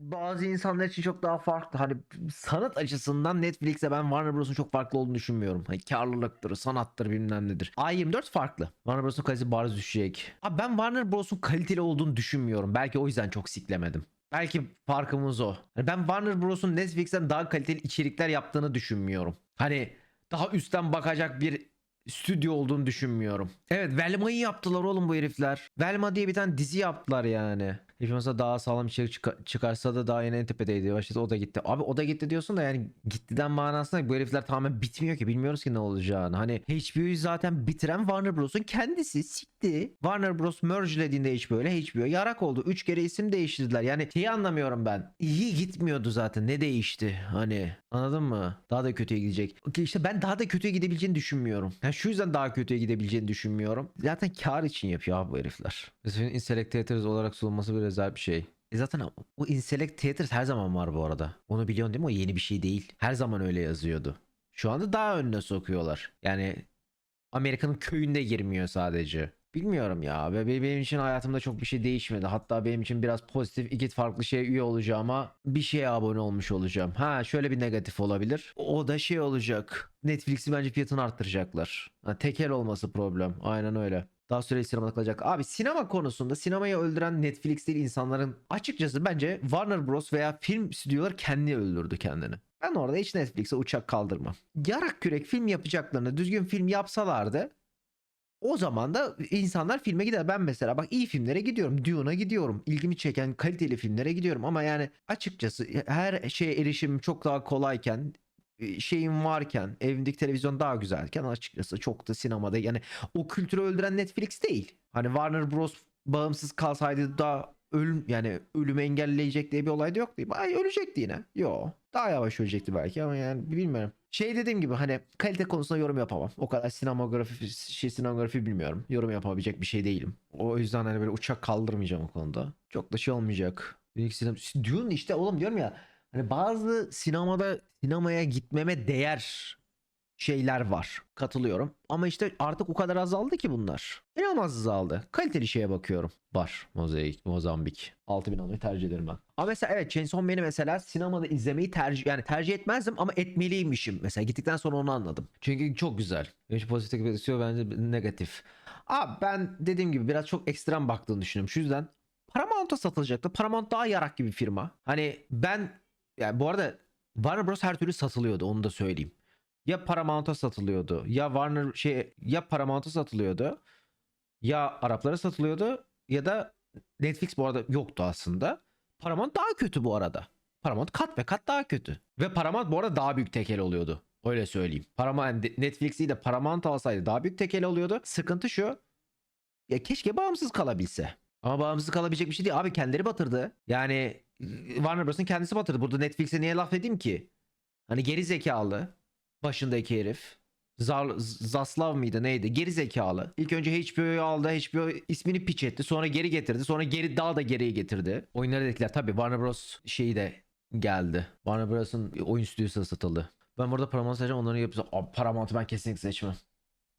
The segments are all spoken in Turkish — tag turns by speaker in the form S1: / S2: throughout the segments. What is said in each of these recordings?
S1: bazı insanlar için çok daha farklı. Hani sanat açısından Netflix'e ben Warner Bros'un çok farklı olduğunu düşünmüyorum. Hani karlılıktır, sanattır bilmem nedir. A24 farklı. Warner Bros'un kalitesi bariz düşecek. Abi ben Warner Bros'un kaliteli olduğunu düşünmüyorum. Belki o yüzden çok siklemedim. Belki farkımız o. Hani ben Warner Bros'un Netflix'ten daha kaliteli içerikler yaptığını düşünmüyorum. Hani daha üstten bakacak bir stüdyo olduğunu düşünmüyorum. Evet Velma'yı yaptılar oğlum bu herifler. Velma diye bir tane dizi yaptılar yani. Mesela daha sağlam içerik çıka- çıkarsa da daha yeni en tepedeydi. Başta o da gitti. Abi o da gitti diyorsun da yani gittiden manasında bu herifler tamamen bitmiyor ki. Bilmiyoruz ki ne olacağını. Hani HBO'yu zaten bitiren Warner Bros'un kendisi sikti. Warner Bros mergelediğinde HBO'yla HBO yarak oldu. Üç kere isim değiştirdiler. Yani şeyi anlamıyorum ben. İyi gitmiyordu zaten. Ne değişti? Hani anladın mı? Daha da kötüye gidecek. İşte ben daha da kötüye gidebileceğini düşünmüyorum. Yani şu yüzden daha kötüye gidebileceğini düşünmüyorum. Zaten kar için yapıyor abi bu herifler. Mesela Inselect Theatres olarak sunulması bir özel bir şey. E zaten o- Inselect Theatres her zaman var bu arada. Onu biliyorsun değil mi? O yeni bir şey değil. Her zaman öyle yazıyordu. Şu anda daha önüne sokuyorlar. Yani Amerika'nın köyünde girmiyor sadece. Bilmiyorum ya. Benim için hayatımda çok bir şey değişmedi. Hatta benim için biraz pozitif iki farklı şeye üye olacağıma bir şeye abone olmuş olacağım. Ha şöyle bir negatif olabilir. O da şey olacak. Netflix'i bence fiyatını arttıracaklar. Ha, tekel olması problem. Aynen öyle. Daha süreli sinemada kalacak. Abi sinema konusunda sinemayı öldüren Netflix değil insanların açıkçası bence Warner Bros veya film stüdyoları kendi öldürdü kendini. Ben orada hiç Netflix'e uçak kaldırmam. Yarak kürek film yapacaklarını düzgün film yapsalardı o zaman da insanlar filme gider. Ben mesela bak iyi filmlere gidiyorum. Dune'a gidiyorum. İlgimi çeken kaliteli filmlere gidiyorum. Ama yani açıkçası her şeye erişim çok daha kolayken şeyim varken evimdeki televizyon daha güzelken açıkçası çok da sinemada yani o kültürü öldüren Netflix değil. Hani Warner Bros bağımsız kalsaydı da ölüm yani ölümü engelleyecek diye bir olay da yok değil. Ay ölecekti yine. Yo. Daha yavaş ölecekti belki ama yani bilmiyorum. Şey dediğim gibi hani kalite konusunda yorum yapamam. O kadar sinemografi şey sinemagrafi bilmiyorum. Yorum yapabilecek bir şey değilim. O yüzden hani böyle uçak kaldırmayacağım o konuda. Çok da şey olmayacak. Dune işte oğlum diyorum ya hani bazı sinemada sinemaya gitmeme değer şeyler var. Katılıyorum. Ama işte artık o kadar azaldı ki bunlar. İnanılmaz azaldı. Kaliteli şeye bakıyorum. Var. Mozaik, Mozambik. 6000 almayı tercih ederim ben. Ama mesela evet Chainsaw Man'i mesela sinemada izlemeyi tercih yani tercih etmezdim ama etmeliymişim. Mesela gittikten sonra onu anladım. Çünkü çok güzel. Hiç pozitif istiyor bence negatif. Abi ben dediğim gibi biraz çok ekstrem baktığını düşünüyorum. Şu yüzden Paramount'a satılacaktı. Paramount daha yarak gibi bir firma. Hani ben yani bu arada Warner Bros her türlü satılıyordu onu da söyleyeyim ya Paramount'a satılıyordu ya Warner şey ya Paramount'a satılıyordu ya Araplara satılıyordu ya da Netflix bu arada yoktu aslında. Paramount daha kötü bu arada. Paramount kat ve kat daha kötü. Ve Paramount bu arada daha büyük tekel oluyordu. Öyle söyleyeyim. Paramount Netflix değil de Paramount alsaydı daha büyük tekel oluyordu. Sıkıntı şu. Ya keşke bağımsız kalabilse. Ama bağımsız kalabilecek bir şey değil. Abi kendileri batırdı. Yani Warner Bros'un kendisi batırdı. Burada Netflix'e niye laf edeyim ki? Hani geri zekalı başındaki herif. Zar, Zaslav mıydı neydi? Geri zekalı. İlk önce HBO'yu aldı. HBO ismini piç etti. Sonra geri getirdi. Sonra geri daha da geriye getirdi. Oyunları dediler. Tabii Warner Bros. şeyi de geldi. Warner Bros'un oyun stüdyosu satıldı. Ben burada Paramount seçeceğim. Onları yapacağım. Abi Paramount'u ben kesinlikle seçmem.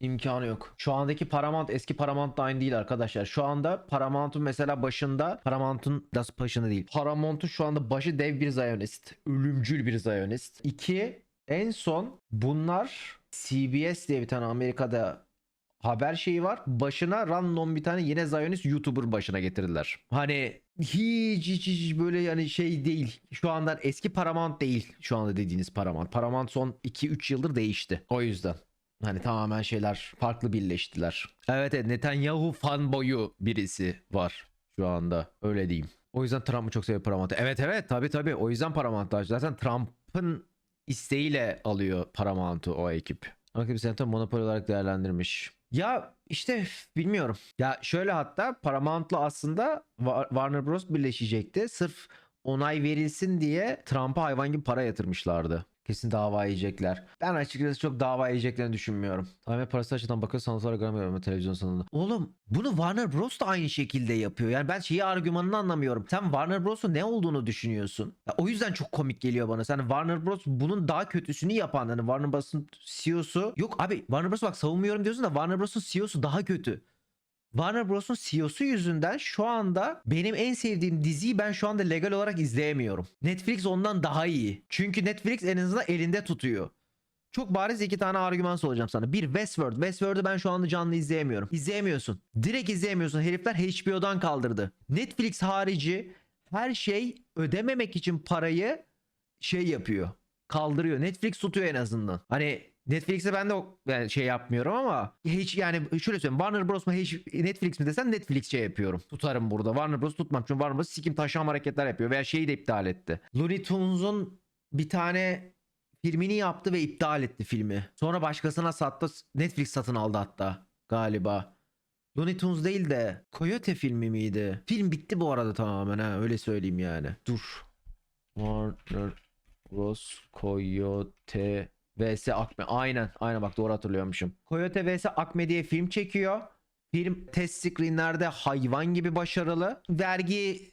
S1: İmkanı yok. Şu andaki Paramount eski Paramount da aynı değil arkadaşlar. Şu anda Paramount'un mesela başında Paramount'un nasıl başında değil. Paramount'un şu anda başı dev bir Zionist. Ölümcül bir Zionist. İki en son bunlar CBS diye bir tane Amerika'da haber şeyi var. Başına random bir tane yine Zionist YouTuber başına getirdiler. Hani hiç hiç hiç böyle yani şey değil. Şu andan eski Paramount değil. Şu anda dediğiniz Paramount. Paramount son 2-3 yıldır değişti. O yüzden. Hani tamamen şeyler farklı birleştiler. Evet evet Netanyahu fanboyu birisi var şu anda. Öyle diyeyim. O yüzden Trump'ı çok seviyor Paramount. Evet evet tabi tabi. O yüzden Paramount zaten Trump'ın isteğiyle alıyor Paramount'u o ekip. Rakip Center monopol olarak değerlendirmiş. Ya işte bilmiyorum. Ya şöyle hatta Paramount'la aslında Wa- Warner Bros birleşecekti. Sırf onay verilsin diye Trump'a hayvan gibi para yatırmışlardı. Kesin dava yiyecekler. Ben açıkçası çok dava yiyeceklerini düşünmüyorum. Tamamen parası açıdan bakıyor sanat olarak görmüyorum televizyon sanatında. Oğlum bunu Warner Bros da aynı şekilde yapıyor. Yani ben şeyi argümanını anlamıyorum. Sen Warner Bros'un ne olduğunu düşünüyorsun? Ya o yüzden çok komik geliyor bana. Sen Warner Bros bunun daha kötüsünü yapan hani Warner Bros'un CEO'su yok abi Warner Bros bak savunmuyorum diyorsun da Warner Bros'un CEO'su daha kötü. Warner Bros'un CEO'su yüzünden şu anda benim en sevdiğim diziyi ben şu anda legal olarak izleyemiyorum. Netflix ondan daha iyi. Çünkü Netflix en azından elinde tutuyor. Çok bariz iki tane argüman soracağım sana. Bir Westworld. Westworld'u ben şu anda canlı izleyemiyorum. İzleyemiyorsun. Direkt izleyemiyorsun. Herifler HBO'dan kaldırdı. Netflix harici her şey ödememek için parayı şey yapıyor. Kaldırıyor. Netflix tutuyor en azından. Hani Netflix'e ben de o- yani şey yapmıyorum ama hiç yani şöyle söyleyeyim Warner Bros mu hiç Netflix mi desen Netflix şey yapıyorum. Tutarım burada. Warner Bros tutmam çünkü Warner Bros sikim taşıyan hareketler yapıyor veya şeyi de iptal etti. Looney Tunes'un bir tane filmini yaptı ve iptal etti filmi. Sonra başkasına sattı. Netflix satın aldı hatta galiba. Looney Tunes değil de Coyote filmi miydi? Film bitti bu arada tamamen ha öyle söyleyeyim yani. Dur. Warner Bros. Coyote vs Akme. Aynen. Aynen bak doğru hatırlıyormuşum. Coyote vs Akme diye film çekiyor. Film test screenlerde hayvan gibi başarılı. Vergi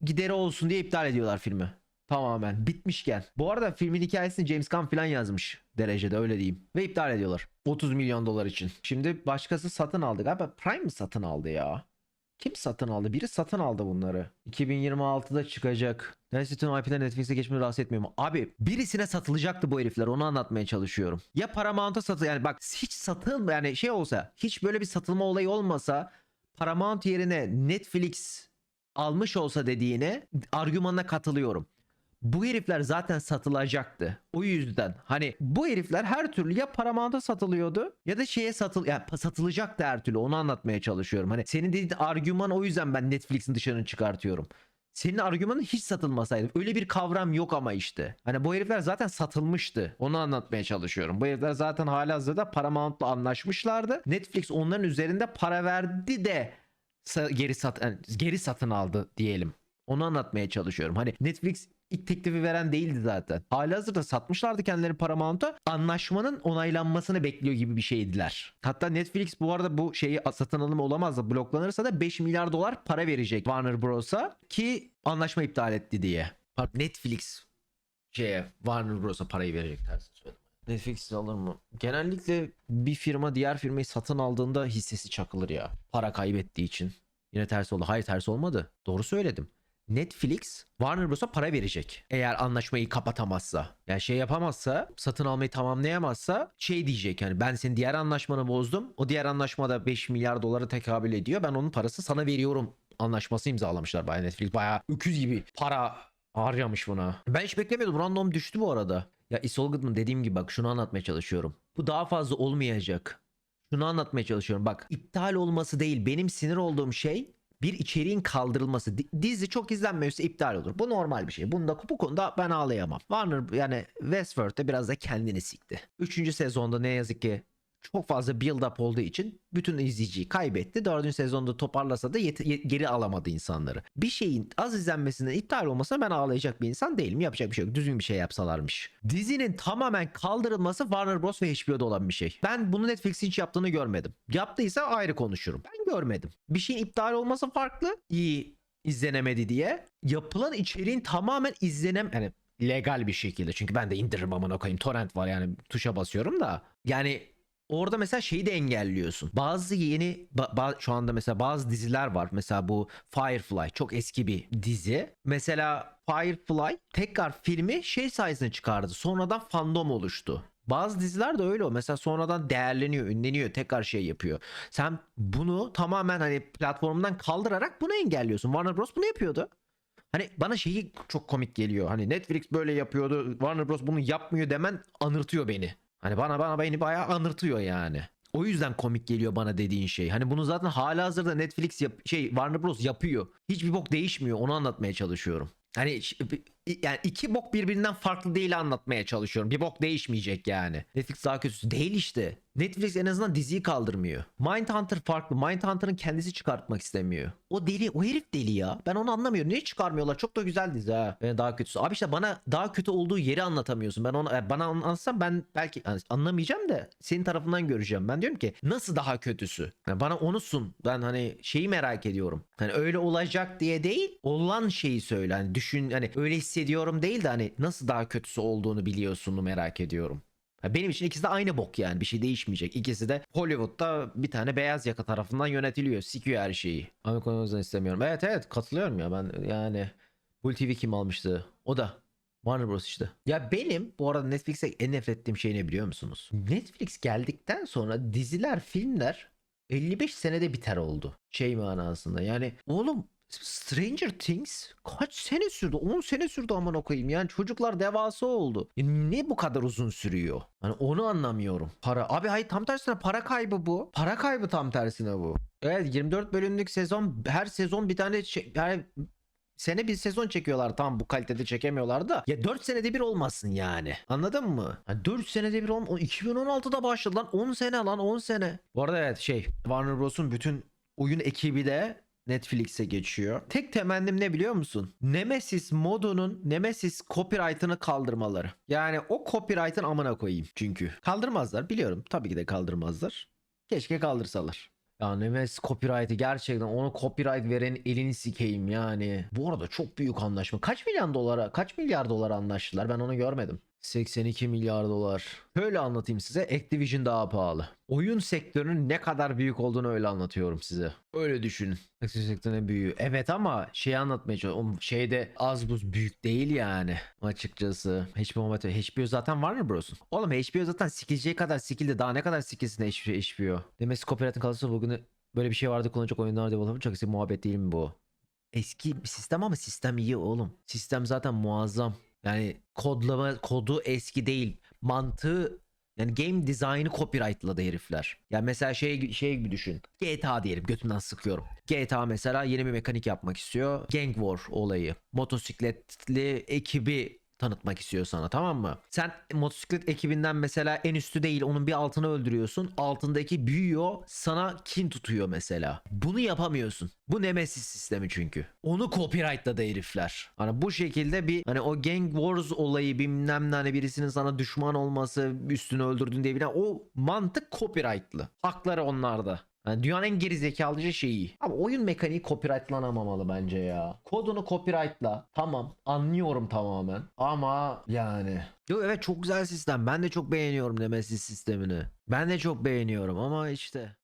S1: gideri olsun diye iptal ediyorlar filmi. Tamamen bitmişken. Bu arada filmin hikayesini James Gunn falan yazmış derecede öyle diyeyim. Ve iptal ediyorlar. 30 milyon dolar için. Şimdi başkası satın aldı. Galiba Prime mi satın aldı ya? Kim satın aldı? Biri satın aldı bunları. 2026'da çıkacak. Neyse tüm IP'den Netflix'e geçmeyi rahatsız etmiyor mu? Abi birisine satılacaktı bu herifler. Onu anlatmaya çalışıyorum. Ya Paramount'a satıl yani bak hiç satın yani şey olsa hiç böyle bir satılma olayı olmasa Paramount yerine Netflix almış olsa dediğine argümanına katılıyorum. Bu herifler zaten satılacaktı. O yüzden hani bu herifler her türlü ya Paramount'a satılıyordu ya da şeye satıl ya pa- satılacaktı her türlü. Onu anlatmaya çalışıyorum. Hani senin dediğin argüman o yüzden ben Netflix'in dışarı çıkartıyorum. Senin argümanın hiç satılmasaydı. Öyle bir kavram yok ama işte. Hani bu herifler zaten satılmıştı. Onu anlatmaya çalışıyorum. Bu herifler zaten halihazırda Paramount'la anlaşmışlardı. Netflix onların üzerinde para verdi de geri sat yani geri satın aldı diyelim. Onu anlatmaya çalışıyorum. Hani Netflix ilk teklifi veren değildi zaten. Halihazırda satmışlardı kendileri Paramount'a. Anlaşmanın onaylanmasını bekliyor gibi bir şeydiler. Hatta Netflix bu arada bu şeyi satın alımı olamaz da bloklanırsa da 5 milyar dolar para verecek Warner Bros'a ki anlaşma iptal etti diye. Netflix şeye Warner Bros'a parayı verecek tersi söyledim. Netflix alır mı? Genellikle bir firma diğer firmayı satın aldığında hissesi çakılır ya. Para kaybettiği için. Yine ters oldu. Hayır ters olmadı. Doğru söyledim. Netflix Warner Bros'a para verecek. Eğer anlaşmayı kapatamazsa. Yani şey yapamazsa, satın almayı tamamlayamazsa şey diyecek yani ben senin diğer anlaşmanı bozdum. O diğer anlaşmada 5 milyar dolara tekabül ediyor. Ben onun parası sana veriyorum anlaşması imzalamışlar bayağı Netflix. Bayağı öküz gibi para harcamış buna. Ben hiç beklemiyordum. Random düştü bu arada. Ya Isol Goodman dediğim gibi bak şunu anlatmaya çalışıyorum. Bu daha fazla olmayacak. Şunu anlatmaya çalışıyorum. Bak iptal olması değil. Benim sinir olduğum şey bir içeriğin kaldırılması. Di- Dizi çok izlenmiyorsa iptal olur. Bu normal bir şey. Bunda bu konuda ben ağlayamam. Warner yani Westworld'de biraz da kendini sikti. Üçüncü sezonda ne yazık ki çok fazla build up olduğu için bütün izleyiciyi kaybetti. Dördüncü sezonda toparlasa da geri alamadı insanları. Bir şeyin az izlenmesinden iptal olmasına ben ağlayacak bir insan değilim. Yapacak bir şey yok. Düzgün bir şey yapsalarmış. Dizinin tamamen kaldırılması Warner Bros. ve HBO'da olan bir şey. Ben bunu Netflix'in hiç yaptığını görmedim. Yaptıysa ayrı konuşurum. Ben görmedim. Bir şeyin iptal olması farklı. İyi izlenemedi diye. Yapılan içeriğin tamamen izlenem... Yani legal bir şekilde. Çünkü ben de indiririm amına koyayım. Torrent var yani tuşa basıyorum da. Yani Orada mesela şeyi de engelliyorsun. Bazı yeni ba- ba- şu anda mesela bazı diziler var. Mesela bu Firefly çok eski bir dizi. Mesela Firefly tekrar filmi şey sayesinde çıkardı. Sonradan fandom oluştu. Bazı diziler de öyle o. Mesela sonradan değerleniyor, ünleniyor, tekrar şey yapıyor. Sen bunu tamamen hani platformdan kaldırarak bunu engelliyorsun. Warner Bros bunu yapıyordu. Hani bana şeyi çok komik geliyor. Hani Netflix böyle yapıyordu. Warner Bros bunu yapmıyor demen anırtıyor beni. Hani bana bana beni bayağı anırtıyor yani. O yüzden komik geliyor bana dediğin şey. Hani bunu zaten halihazırda Netflix yap şey Warner Bros yapıyor. Hiçbir bok değişmiyor. Onu anlatmaya çalışıyorum. Hani yani iki bok birbirinden farklı değil anlatmaya çalışıyorum. Bir bok değişmeyecek yani. Netflix daha kötüsü değil işte. Netflix en azından diziyi kaldırmıyor. Mindhunter farklı. Mindhunter'ın kendisi çıkartmak istemiyor. O deli, o herif deli ya. Ben onu anlamıyorum. Niye çıkarmıyorlar? Çok da güzel dizi ha. Yani daha kötüsü. Abi işte bana daha kötü olduğu yeri anlatamıyorsun. Ben onu e, bana anlatsam ben belki anlamayacağım da senin tarafından göreceğim. Ben diyorum ki nasıl daha kötüsü? Yani bana onu sun. Ben hani şeyi merak ediyorum. Hani öyle olacak diye değil, olan şeyi söyle. Hani düşün hani öyle hissediyorum değil de hani nasıl daha kötüsü olduğunu biliyorsunu merak ediyorum. Benim için ikisi de aynı bok yani bir şey değişmeyecek. İkisi de Hollywood'da bir tane beyaz yaka tarafından yönetiliyor. Sikiyor her şeyi. Amerikan o yüzden istemiyorum. Evet evet katılıyorum ya ben yani. Bull TV kim almıştı? O da. Warner Bros işte. Ya benim bu arada Netflix'e en nefret ettiğim şey ne biliyor musunuz? Netflix geldikten sonra diziler, filmler 55 senede biter oldu. Şey manasında yani oğlum Stranger Things kaç sene sürdü? 10 sene sürdü aman koyayım. Yani çocuklar devasa oldu. Ya ne bu kadar uzun sürüyor? Hani onu anlamıyorum. Para. Abi hayır tam tersine para kaybı bu. Para kaybı tam tersine bu. Evet 24 bölümlük sezon her sezon bir tane şey, yani sene bir sezon çekiyorlar tamam bu kalitede çekemiyorlar da ya 4 senede bir olmasın yani anladın mı? Yani 4 senede bir olm 2016'da başladı lan 10 sene lan 10 sene. Bu arada evet şey Warner Bros'un bütün oyun ekibi de Netflix'e geçiyor. Tek temennim ne biliyor musun? Nemesis modunun Nemesis copyright'ını kaldırmaları. Yani o copyright'ın amına koyayım çünkü. Kaldırmazlar biliyorum tabii ki de kaldırmazlar. Keşke kaldırsalar. Ya Nemesis copyright'ı gerçekten onu copyright veren elini sikeyim yani. Bu arada çok büyük anlaşma. Kaç milyon dolara, kaç milyar dolara anlaştılar ben onu görmedim. 82 milyar dolar. Şöyle anlatayım size. Activision daha pahalı. Oyun sektörünün ne kadar büyük olduğunu öyle anlatıyorum size. Öyle düşünün. Activision sektörünün büyüğü. Evet ama şeyi anlatmaya çalışıyorum. Şeyde az buz büyük değil yani. Açıkçası. HBO, HBO zaten Warner Bros'un. Oğlum HBO zaten sikileceği kadar sikildi. Daha ne kadar sikilsin HBO. Demesi copyright'ın kalırsa bugün böyle bir şey vardı kullanacak oyunlar developer çok eski muhabbet değil mi bu? Eski sistem ama sistem iyi oğlum. Sistem zaten muazzam. Yani kodlama kodu eski değil. Mantığı yani game design'ı copyrightladı herifler. Yani mesela şey şey gibi düşün. GTA diyelim götümden sıkıyorum. GTA mesela yeni bir mekanik yapmak istiyor. Gang War olayı. Motosikletli ekibi tanıtmak istiyor sana tamam mı? Sen motosiklet ekibinden mesela en üstü değil onun bir altını öldürüyorsun. Altındaki büyüyor sana kin tutuyor mesela. Bunu yapamıyorsun. Bu Nemesis sistemi çünkü. Onu copyrightladı herifler. Hani bu şekilde bir hani o Gang Wars olayı bilmem ne hani birisinin sana düşman olması üstünü öldürdün diye bilen o mantık copyrightlı. Hakları onlarda. Yani dünyanın en gerizekalıcı şeyi. Ama oyun mekaniği copyrightlanamamalı bence ya. Kodunu copyrightla. Tamam. Anlıyorum tamamen. Ama yani. Yo evet çok güzel sistem. Ben de çok beğeniyorum Nemesis sistemini. Ben de çok beğeniyorum ama işte.